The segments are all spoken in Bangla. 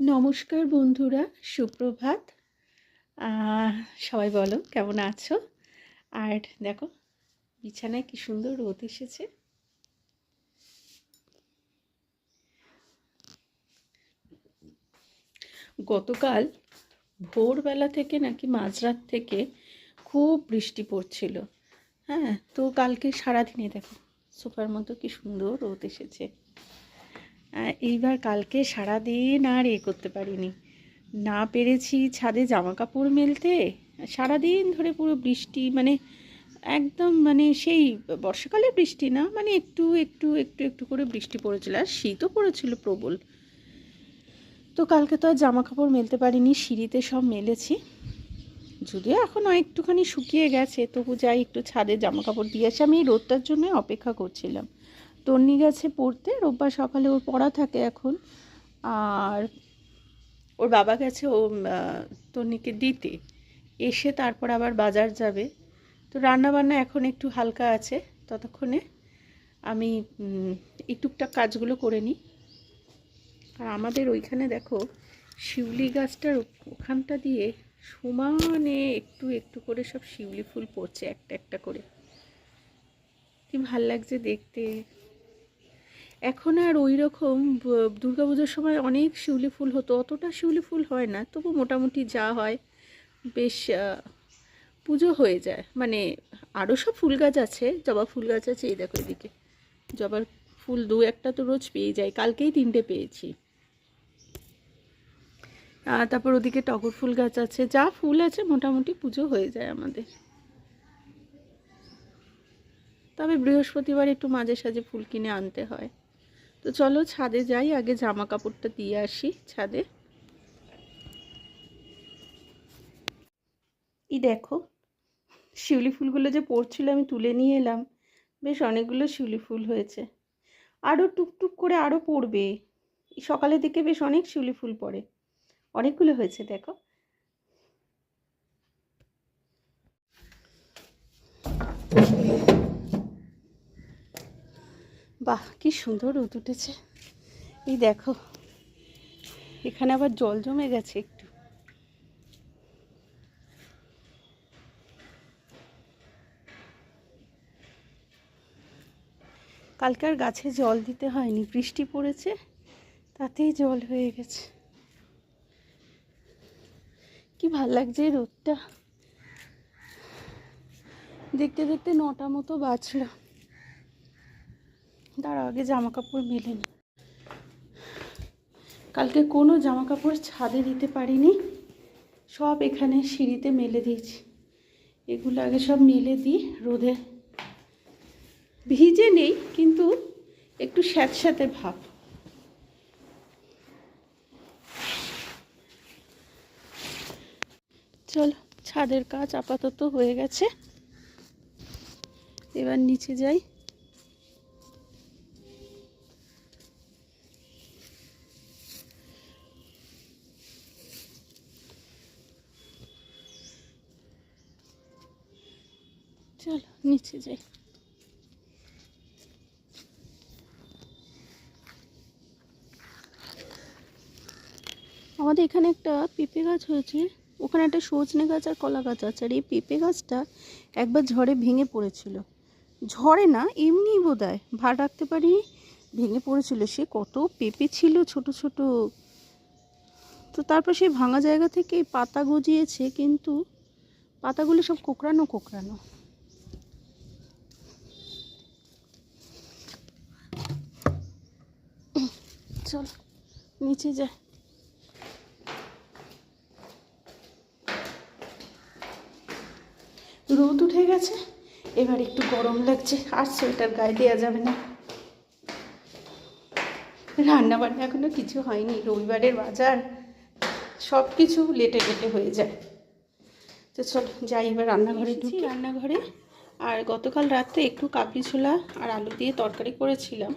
নমস্কার বন্ধুরা, সুপ্রভাত। সবাই বলো, কেমন আছো? আর দেখো, বিছানায় কি সুন্দর রোদ এসেছে। গতকাল ভোরবেলা থেকে নাকি মাঝরাত থেকে খুব বৃষ্টি পড়ছিল। হ্যাঁ তো কালকে সারাদিনে দেখো, সোফার মতো কি সুন্দর রোদ এসেছে। এইবার কালকে সারাদিন আর এ করতে পারিনি। না পেরেছি ছাদে জামা কাপড় মেলতে। সারাদিন ধরে পুরো বৃষ্টি মানে একদম মানে সেই বর্ষাকালে বৃষ্টি না মানে একটু একটু একটু একটু করে বৃষ্টি পড়েছিল আর শীতও পড়েছিল প্রবল। তো কালকে তো আর জামা কাপড় মেলতে পারিনি, সিঁড়িতে সব মেলেছি। যদিও এখনও একটুখানি শুকিয়ে গেছে, তবু যাই একটু ছাদে জামা কাপড় দিয়ে আসে। আমি এই রোদটার জন্য অপেক্ষা করছিলাম। তন্নি গেছে পড়তে, রোববার সকালে ওর পড়া থাকে এখন। আর ওর বাবা গেছে, ও তন্নিকে দিতে। এসে তারপর আবার বাজার যাবে। তো রান্না বান্না এখন একটু হালকা আছে, ততক্ষণে আমি এই টুকটাক কাজগুলো করে নিই। আর আমাদের ওইখানে দেখো, শিউলি গাছটার ওখানটা দিয়ে সমানে একটু একটু করে সব শিউলি ফুল পড়ছে একটা একটা করে। কি ভালো লাগছে দেখতে। এখন আর ওই রকম দুর্গাপুজোর সময় অনেক শিউলি ফুল হতো, অতটা শিউলি ফুল হয় না, তবু মোটামুটি যা হয় বেশ পুজো হয়ে যায়। মানে আরও সব ফুল গাছ আছে, জবা ফুল গাছ আছে, এই দেখো এদিকে। জবার ফুল দু একটা তো রোজ পেয়ে যায় কালকেই তিনটে পেয়েছি। তারপর ওদিকে টগর ফুল গাছ আছে, যা ফুল আছে মোটামুটি পুজো হয়ে যায় আমাদের। তবে বৃহস্পতিবার একটু মাঝে সাঝে ফুল কিনে আনতে হয়। তো চলো ছাদে যাই, আগে জামা কাপড়টা দিয়ে আসি ছাদে। এই দেখো, শিউলি ফুলগুলো যে পড়ছিল আমি তুলে নিয়ে এলাম। বেশ অনেকগুলো শিউলি ফুল হয়েছে। আরও টুকটুক করে আরও পড়বে। এই সকালের দিকে বেশ অনেক শিউলি ফুল পড়ে। অনেকগুলো হয়েছে, দেখো। বাহ, কি সুন্দর রোদ উঠেছে। এই দেখো, এখানে আবার জল জমে গেছে একটু। কালকার গাছে জল দিতে হয়নি, বৃষ্টি পড়েছে, তাতেই জল হয়ে গেছে। কি ভালো লাগছে রোদটা। দেখতে দেখতে নটা মতো বাজলো। তার আগে জামা কাপড় মেলে নি। কালকে কোনো জামা কাপড় ছাদে দিতে পারিনি। সব এখানে সিঁড়িতে মেলে দিয়েছি। এগুলো আগে সব মেলে দিই রোদে। ভিজে নেই, কিন্তু একটু স্যাঁতস্যাঁতে ভাব। চলো, ছাদের কাজ আপাতত হয়ে গেছে। এবার নিচে যাই। নিচে যাই। আমাদের এখানে একটা পেঁপে গাছ হয়েছে। ওখানে একটা সজনে গাছ আর কলা গাছ আছে। আর এই পেঁপে গাছটা একবার ঝড়ে ভেঙে পড়েছিল। ঝড়ে না এমনি বোধ হয় ভার রাখতে পারি, ভেঙে পড়েছিল। সে কত পেঁপে ছিল ছোট ছোট। তো তারপর সেই ভাঙা জায়গা থেকে পাতা গজিয়েছে, কিন্তু পাতাগুলো সব কোকড়ানো কোকড়ানো। চল নিচে যা। রোদ উঠে গেছে এবার একটু গরম লাগছে আর সোয়েটার গায়ে দেওয়া যাবে না। রান্না বান্না এখনও কিছু হয়নি রবিবারের বাজার সব কিছু লেটে লেটে হয়ে যায়। তো চল যাই এবার রান্নাঘরে ঢুকি। রান্নাঘরে। আর গতকাল রাতে একটু কাবলি ছোলা আর আলু দিয়ে তরকারি করেছিলাম।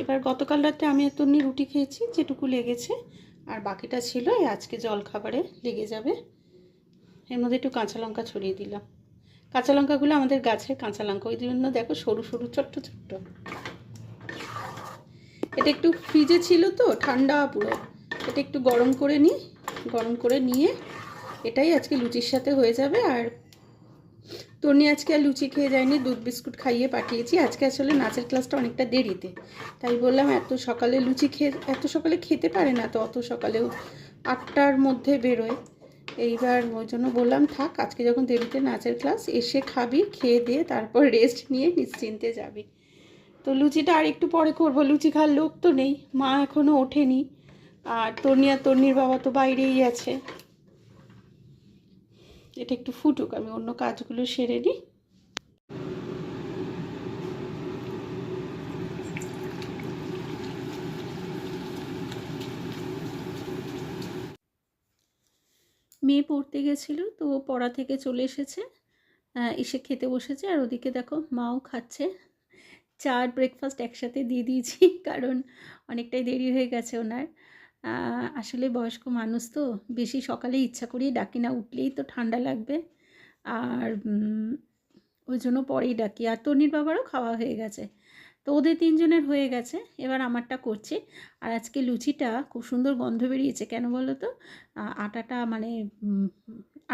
এবার গতকাল রাতে আমি এত রুটি খেয়েছি, যেটুকু লেগেছে। আর বাকিটা ছিল এই আজকে জল খাবারে লেগে যাবে। এর মধ্যে একটু কাঁচা লঙ্কা ছড়িয়ে দিলাম। কাঁচা লঙ্কাগুলো আমাদের গাছের কাঁচা লঙ্কা। ওই জন্য দেখো সরু সরু, ছোট্ট ছোট্ট। এটা একটু ফ্রিজে ছিল তো, ঠান্ডা পুরো। এটা একটু গরম করে নিই গরম করে নিয়ে এটাই আজকে লুচির সাথে হয়ে যাবে। আর তনি আজকে আর লুচি খেয়ে যায়নি দুধ বিস্কুট খাইয়ে পাঠিয়েছি। আজকে আসলে নাচের ক্লাসটা অনেকটা দেরিতে। তাই বললাম, এত সকালে লুচি খেয়ে এত সকালে খেতে পারে না তো, অত সকালেও আটটার মধ্যে বেরোয়। এইবার ওই জন্য বললাম, থাক, আজকে যখন দেরিতে নাচের ক্লাস, এসে খাবি, খেয়ে দিয়ে তারপর রেস্ট নিয়ে নিশ্চিন্তে যাবি। তো লুচিটা আর একটু পরে করব। লুচি খাওয়ার লোক তো নেই, মা এখনও ওঠেনি। আর তর্নি আর তর্নির বাবা তো বাইরেই আছে। এটা একটু ফুটুক, আমি অন্য কাজগুলো সেরে নিই। মেয়ে পড়তে গেছিল, তো পড়া থেকে চলে এসেছে এসে খেতে বসেছে, আর ওদিকে দেখো মাও খাচ্ছে। চা আর ব্রেকফাস্ট একসাথে দিয়ে দিয়েছি, কারণ অনেকটাই দেরি হয়ে গেছে ওনার। আসলে বয়স্ক মানুষ তো বেশি সকালে ইচ্ছা করেই ডাকি না, উঠলেই তো ঠান্ডা লাগবে। আর ওই জন্য পরেই ডাকি। আর তনির বাবারও খাওয়া হয়ে গেছে। তো ওদের তিনজনের হয়ে গেছে, এবার আমারটা করছি। আর আজকে লুচিটা খুব সুন্দর গন্ধ বেরিয়েছে, কেন বলো তো? আটাটা মানে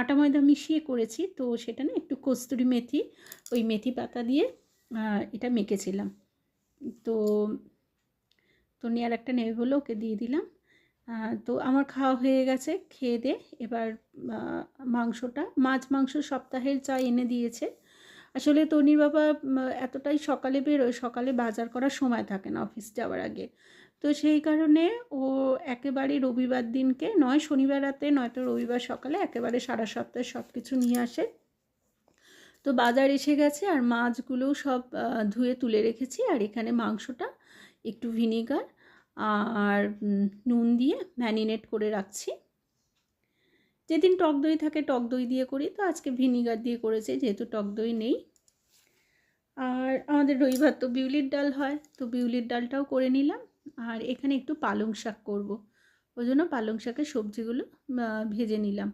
আটা ময়দা মিশিয়ে করেছি, তো সেটা না একটু কস্তুরি মেথি, ওই মেথি পাতা দিয়ে এটা মেখেছিলাম। তো তনি আর একটা নেবে বলে ওকে দিয়ে দিলাম। তো আমার খাওয়া হয়ে গেছে, খেয়ে দে। এবার মাংসটা, মাছ মাংস সপ্তাহের চা এনে দিয়েছে। আসলে তনির বাবা এতটাই সকালে বেরোয়, সকালে বাজার করার সময় থাকে না অফিস যাওয়ার আগে। তো সেই কারণে ও একেবারে রবিবার দিনকে, নয় শনিবার রাতে, নয়তো রবিবার সকালে একেবারে সারা সপ্তাহে সব কিছু নিয়ে আসে। তো বাজার এসে গেছে, আর মাছগুলোও সব ধুয়ে তুলে রেখেছি। আর এখানে মাংসটা, একটু ভিনিগার আর নুন দিয়ে ম্যারিনেট করে রাখছি। যেদিন টক দই থাকে টক দই দিয়ে করি, তো আজকে ভিনিগার দিয়ে করেছে, যেহেতু টক দই নেই। আর আমাদের রবিবার তো বিউলির ডাল হয়, তো বিউলির ডালটাও করে নিলাম। আর এখানে একটু পালং শাক করব, ওই জন্য পালং শাকের সবজিগুলো ভেজে নিলাম।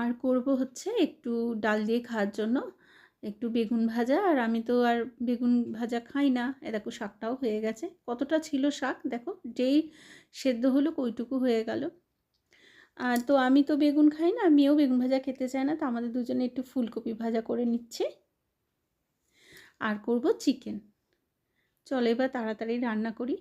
আর করব হচ্ছে একটু ডাল দিয়ে খাওয়ার জন্য। একটু বেগুন ভাজা, আর আমি তো আর বেগুন ভাজা খাই না। এ দেখো শাকটাও হয়ে গেছে। কতটা ছিল শাক দেখো? যেই সেদ্ধ হলো ওইটুকু হয়ে গেল। আর তো আমি তো বেগুন খাই না মেয়েও বেগুন ভাজা খেতে চায় না, তো আমাদের দুজনে একটু ফুলকপি ভাজা করে নিচ্ছে। আর করব চিকেন। চলো এবার তাড়াতাড়ি রান্না করি।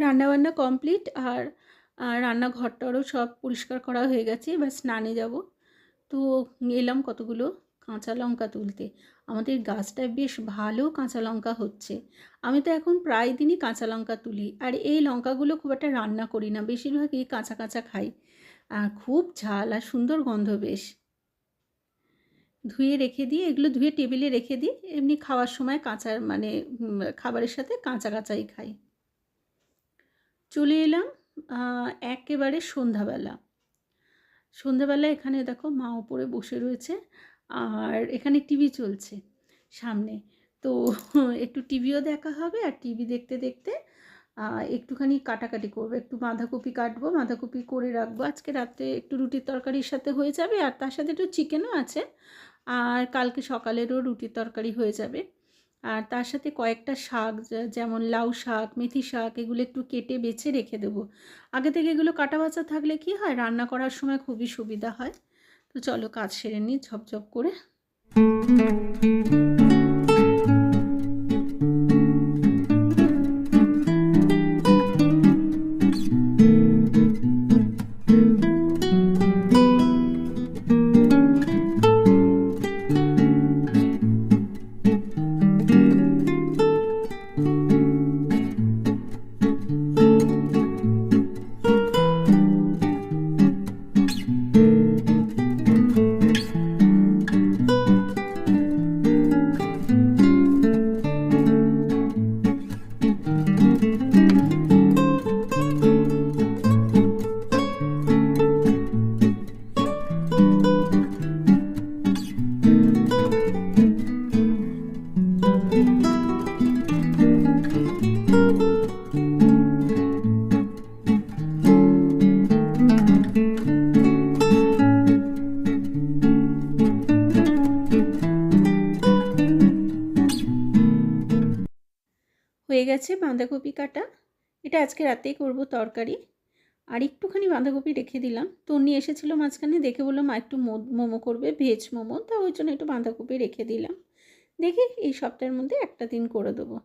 রান্নাবান্না কমপ্লিট আর রান্নাঘরটারও সব পরিষ্কার করা হয়ে গেছে। এবার স্নানে যাব। তো এলাম কতগুলো? কাঁচা লঙ্কা তুলতে। আমাদের গাছটায় বেশ ভালো কাঁচা লঙ্কা হচ্ছে। আমি তো এখন প্রায় দিনই কাঁচা লঙ্কা তুলি। আর এই লঙ্কাগুলো খুব একটা রান্না করি না। বেশিরভাগই কাঁচা কাঁচা খাই। খুব ঝাল আর সুন্দর গন্ধ বেশ। ধুয়ে রেখে দিই। এগুলো ধুয়ে টেবিলে রেখে দিই। এমনি খাওয়ার সময় কাঁচা মানে খাবারের সাথে কাঁচা কাঁচাই খাই। চলে এলাম একেবারে সন্ধ্যাবেলা। সন্ধ্যাবেলা এখানে দেখো মা ওপরে বসে রয়েছে আর এখানে টিভি চলছে সামনে। তো একটু টিভিও দেখা হবে আর টিভি দেখতে দেখতে একটুখানি কাটাকাটি করব। একটু বাঁধাকপি কাটবো, বাঁধাকপি করে রাখব। আজকে রাতে একটু রুটির তরকারির সাথে হয়ে যাবে আর তার সাথে একটু চিকেনও আছে। আর কালকে সকালেরও রুটির তরকারি হয়ে যাবে। আর তার সাথে কয়েকটা শাক যেমন লাউ শাক, মেথি শাক, এগুলো একটু কেটে বেছে রেখে দেবো। আগে থেকে এগুলো কাটা বাছা থাকলে কি হয়, রান্না করার সময় খুবই সুবিধা হয়। তো চলো কাজ সেরে নিই, ঝপঝপ করে। গেছে বাঁধাকপি কাটা। এটা আজকে রাতেই করব তরকারি। আর একটুখানি বাঁধাকপি রেখে দিলাম। তন্নি এসেছিল মাঝখানে, দেখে বলল, মা, একটু মোমো করবে, ভেজ মোমো। তা ওই জন্য একটু বাঁধাকপি রেখে দিলাম। দেখি এই সপ্তাহের মধ্যে একটা দিন করে দেবো।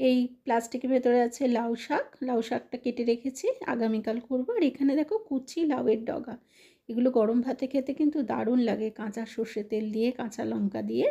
এই প্লাস্টিকের ভেতরে আছে লাউ শাক। লাউ শাকটা কেটে রেখেছি, আগামীকাল করব। আর এখানে দেখো কুচি লাউয়ের ডগা। এগুলো গরম ভাতে খেতে কিন্তু দারুণ লাগে। কাঁচা সর্ষে তেল দিয়ে, কাঁচা লঙ্কা দিয়ে।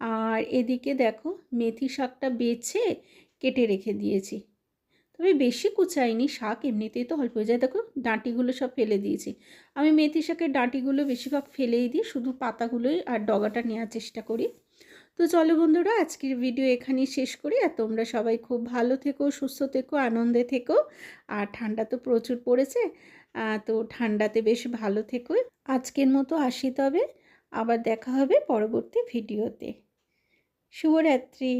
আর এদিকে দেখো মেথি শাকটা বেছে কেটে রেখে দিয়েছি। তবে বেশি কুচাইনি শাক এমনিতেই তো অল্প হয়ে যায়। দেখো ডাঁটিগুলো সব ফেলে দিয়েছি। আমি মেথি শাকের ডাঁটিগুলো বেশিরভাগ ফেলেই দিই, শুধু পাতাগুলোই আর ডগাটা নেওয়ার চেষ্টা করি। তো চলো বন্ধুরা, আজকের ভিডিও এখানেই শেষ করি। আর তোমরা সবাই খুব ভালো থেকো, সুস্থ থেকো, আনন্দে থেকো। আর ঠান্ডা তো প্রচুর পড়েছে তো ঠান্ডাতে বেশ ভালো থেকো। আজকের মতো আসি তবে। আবার দেখা হবে পরবর্তী ভিডিওতে। শুভরাত্রি।